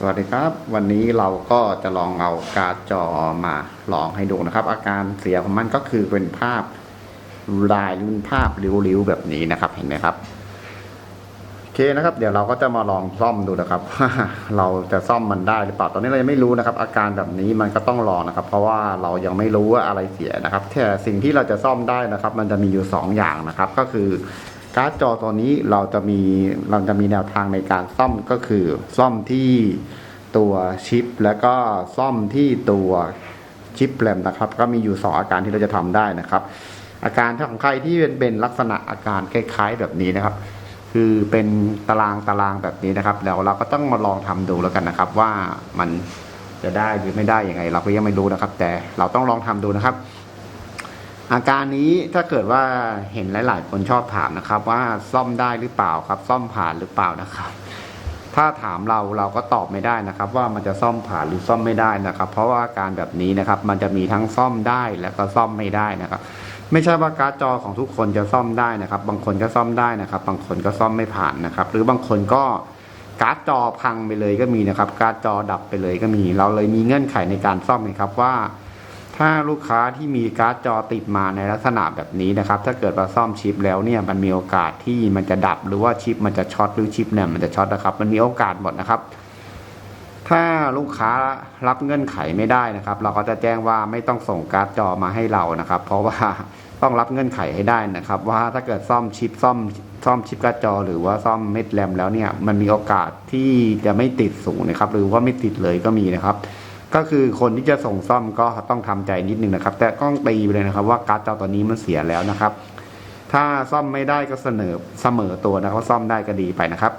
สวัสดีครับ วันนี้เราก็จะลองเอาการ์ดจอมาลองให้ดูนะครับ อาการเสียของมันก็คือเป็นภาพลายหรือเป็นภาพริ้วๆแบบนี้นะครับเห็นไหมครับโอเคนะครับ เดี๋ยวเราก็จะมาลองซ่อมดูนะครับว่าเราจะซ่อมมันได้หรือเปล่าตอนนี้เรายังไม่รู้นะครับ อาการแบบนี้มันก็ต้องลองนะครับ เพราะว่าเรายังไม่รู้ว่าอะไรเสียนะครับแต่สิ่งที่เราจะซ่อมได้นะครับ มันจะมีอยู่สองอย่างนะครับ ก็คือ การ์ดจอตัวนี้เราจะมีเราจะมีแนวทางในการซ่อมก็คือ ซ่อมที่ตัวชิป แล้วก็ซ่อมที่ตัวชิปแรมนะครับ ก็มีอยู่สองอาการที่เราจะทำได้นะครับ อาการของใครที่เป็นเป็นลักษณะอาการคล้ายๆแบบนี้นะครับ คือเป็นตารางตารางแบบนี้นะครับ แล้วเราก็ต้องมาลองทำดูแล้วกันนะครับ ว่ามันจะได้หรือไม่ได้ยังไง เราก็ยังไม่รู้นะครับ แต่เราต้องลองทำดูนะครับ อาการนี้ถ้าเกิดว่าเห็นหลาย ๆ คนชอบถามนะครับ ว่าซ่อมได้หรือเปล่าครับ ซ่อมผ่านหรือเปล่านะครับ ถ้าถามเราเราก็ตอบไม่ได้นะครับ ว่ามันจะซ่อมผ่านหรือซ่อมไม่ได้นะครับ เพราะว่าอาการแบบนี้นะครับ มันจะมีทั้งซ่อมได้และก็ซ่อมไม่ได้นะครับ ไม่ใช่ว่าการ์ดจอของทุกคนจะซ่อมได้นะครับ บางคนก็ซ่อมได้นะครับ บางคนก็ซ่อมไม่ผ่านนะครับ หรือบางคนก็การ์ดจอพังไปเลยก็มีนะครับ การ์ดจอดับไปเลยก็มี เราเลยมีเงื่อนไขในการซ่อมนะครับว่า ถ้าลูกค้าที่มีการ์ดจอติดมาในลักษณะแบบนี้นะครับ ถ้าเกิดว่าซ่อมชิปแล้วเนี่ยมันมีโอกาสที่มันจะดับหรือว่าชิปมันจะช็อตหรือชิปเนี่ยมันจะช็อตนะครับ มันมีโอกาสหมดนะครับ ถ้าลูกค้ารับเงื่อนไขไม่ได้นะครับ เราก็จะแจ้งว่าไม่ต้องส่งการ์ดจอมาให้เรานะครับ เพราะว่าต้องรับเงื่อนไขให้ได้นะครับ ว่าถ้าเกิดซ่อมชิปซ่อมซ่อมชิปการ์ดจอ หรือว่าซ่อมเม็ดแรมแล้วเนี่ยมันมีโอกาสที่จะไม่ติดสูงนะครับ หรือว่าไม่ติดเลยก็มีนะครับ ก็คือคนที่จะส่งซ่อมก็ต้องทำใจนิดนึงนะครับ แต่ต้องตีไปเลยนะครับ ว่าการ์ดจอตัวนี้มันเสียแล้วนะครับ ถ้าซ่อมไม่ได้ก็เสนอเสมอตัวนะครับซ่อมได้ก็ดีไปนะครับ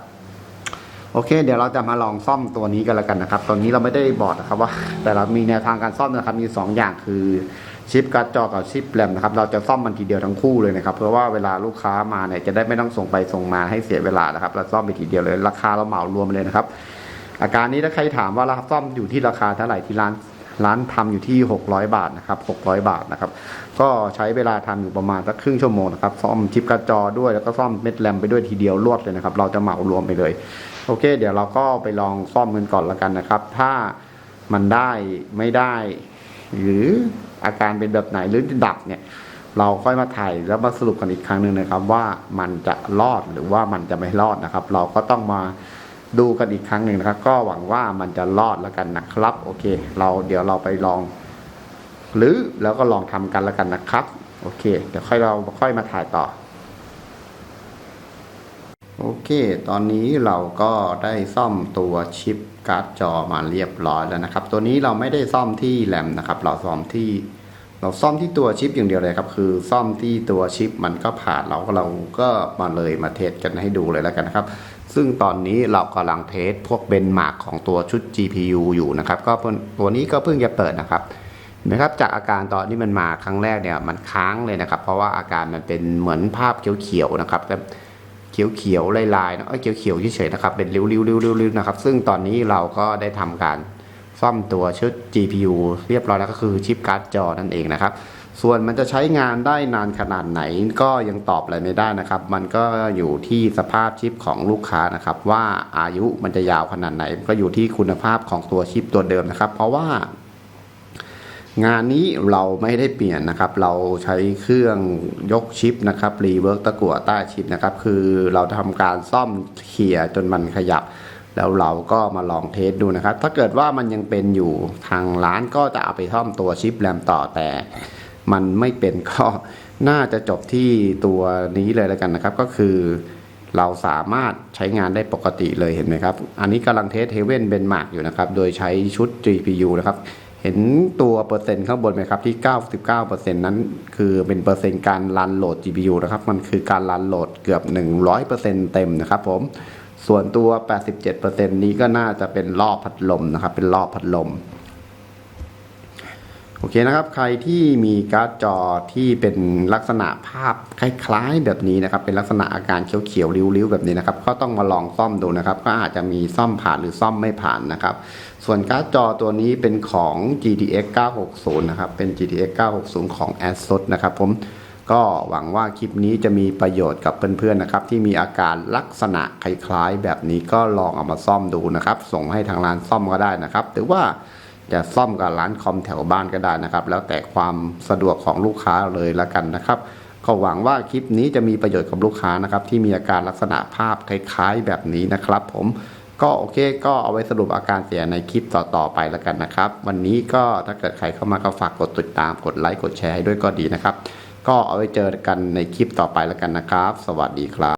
โอเค เดี๋ยวเราจะมาลองซ่อมตัวนี้กันแล้วกันนะครับ ตอนนี้เราไม่ได้บอกนะครับว่า แต่เรามีแนวทางการซ่อมนะครับ มีสองอย่างคือชิปการ์ดจอกับชิปแรมนะครับ เราจะซ่อมมันทีเดียวทั้งคู่เลยนะครับ เพราะว่าเวลาลูกค้ามาเนี่ยจะได้ไม่ต้องส่งไปส่งมาให้เสียเวลานะครับ เราซ่อมไปทีเดียวเลย ราคาเราเหมารวมเลยนะครับ อาการนี้ถ้าใครถามว่าราคาซ่อมอยู่ที่ราคาเท่าไหร่ที่ร้านร้านทำอยู่ที่ 600 บาทนะครับ600 บาทนะครับ ก็ใช้เวลาทำอยู่ประมาณสักครึ่งชั่วโมงนะครับ ซ่อมชิปกร์ดจอด้วยแล้วก็ซ่อมเม็ดแรมไปด้วยทีเดียวรวดเลยนะครับ เราจะเหมารวมไปเลย โอเค เดี๋ยวเราก็ไปลองซ่อมกันก่อนละกันนะครับ ถ้ามันได้ไม่ได้ หรืออาการเป็นแบบไหนหรือดับเนี่ย เราค่อยมาถ่ายแล้วมาสรุปกันอีกครั้งหนึ่งนะครับ ว่ามันจะรอดหรือว่ามันจะไม่รอดนะครับ เราก็ต้องมา ดูกันอีกครั้งหนึ่งนะครับ ก็หวังว่ามันจะรอดแล้วกันนะครับ โอเค เราเดี๋ยวเราไปลองหรือแล้วก็ลองทำกันแล้วกันนะครับ โอเค เดี๋ยวค่อยเราค่อยมาถ่ายต่อ โอเค ตอนนี้เราก็ได้ซ่อมตัวชิปการ์ดจอมาเรียบร้อยแล้วนะครับ ตัวนี้เราไม่ได้ซ่อมที่แรมนะครับ เราซ่อมที่เราซ่อมที่ตัวชิปอย่างเดียวเลยครับ คือซ่อมที่ตัวชิปมันก็ผ่านเราก็เราก็มาเลยมาเทสกันให้ดูเลยแล้วกันนะครับ ซึ่งตอนนี้เรากำลังเทสพวกเบนมาร์กของตัวชุด GPU อยู่นะครับ ก็ตัวนี้ก็เพิ่งจะเปิดนะครับนะครับจากอาการตอนที่มันมาครั้งแรกเนี่ยมันค้างเลยนะครับ เพราะว่าอาการมันเป็นเหมือนภาพเขียวๆนะครับแต่เขียวๆลายๆนะเอ้ยเขียวๆเฉยๆนะครับเป็นริ้วๆๆๆนะครับ ซึ่งตอนนี้เราก็ได้ทำการซ่อมตัวชุด GPU เรียบร้อยแล้วก็คือชิปการ์ดจอนั่นเองนะครับ ส่วนมันจะใช้งานได้นานขนาดไหนก็ยังตอบอะไรไม่ได้นะครับ มันก็อยู่ที่สภาพชิปของลูกค้านะครับ ว่าอายุมันจะยาวขนาดไหน ก็อยู่ที่คุณภาพของตัวชิปตัวเดิมนะครับ เพราะว่างานนี้เราไม่ได้เปลี่ยนนะครับ เราใช้เครื่องยกชิปนะครับรีเวิร์กตะกั่วใต้ชิปนะครับ คือเราทำการซ่อมเขี่ยจนมันขยับ แล้วเราก็มาลองเทสดูนะครับ ถ้าเกิดว่ามันยังเป็นอยู่ทางร้านก็จะเอาไปซ่อมตัวชิปแรมต่อแต่ มันไม่เป็นก็น่าจะจบที่ตัวนี้เลยแล้วกันนะครับ ก็คือเราสามารถใช้งานได้ปกติเลยเห็นไหมครับ อันนี้กำลังเทสเฮเว่นเบนมาร์กอยู่นะครับ โดยใช้ชุด GPU นะครับ เห็นตัวเปอร์เซ็นต์ข้างบนไหมครับที่ 99%นั้นคือเป็นเปอร์เซ็นต์การรันโหลด GPU นะครับ มันคือการรันโหลดเกือบ 100%เต็มนะครับผม ส่วนตัว 87%นี้ก็น่าจะเป็นรอบพัดลมนะครับ เป็นรอบพัดลม เคนะครับ ใครที่มีการ์ดจอที่เป็นลักษณะภาพคล้ายๆแบบนี้นะครับ เป็นลักษณะอาการเขียวๆริ้วๆแบบนี้นะครับ ก็ต้องมาลองซ่อมดูนะครับ ก็อาจจะมีซ่อมผ่านหรือซ่อมไม่ผ่านนะครับ ส่วนการ์ดจอตัวนี้เป็นของ GTX 960 นะครับ เป็น GTX 960 ของ ASUS นะครับผม ก็หวังว่าคลิปนี้จะมีประโยชน์กับเพื่อนๆนะครับ ที่มีอาการลักษณะคล้ายๆ แบบนี้ก็ลองเอามาซ่อมดูนะครับ ส่งให้ทางร้านซ่อมก็ได้นะครับ หรือว่า จะซ่อมกับร้านคอมแถวบ้านก็ได้นะครับ แล้วแต่ความสะดวกของลูกค้าเลยละกันนะครับก็หวังว่าคลิปนี้จะมีประโยชน์กับลูกค้านะครับ ที่มีอาการลักษณะภาพคล้าย ๆ แบบนี้นะครับ ผมก็โอเคก็เอาไว้สรุปอาการเสียในคลิปต่อๆไปแล้วกันนะครับ วันนี้ก็ถ้าเกิดใครเข้ามาก็ฝากกดติดตามกดไลค์กดแชร์ให้ด้วยก็ดีนะครับ ก็เอาไว้เจอกันในคลิปต่อไปแล้วกันนะครับ สวัสดีครับ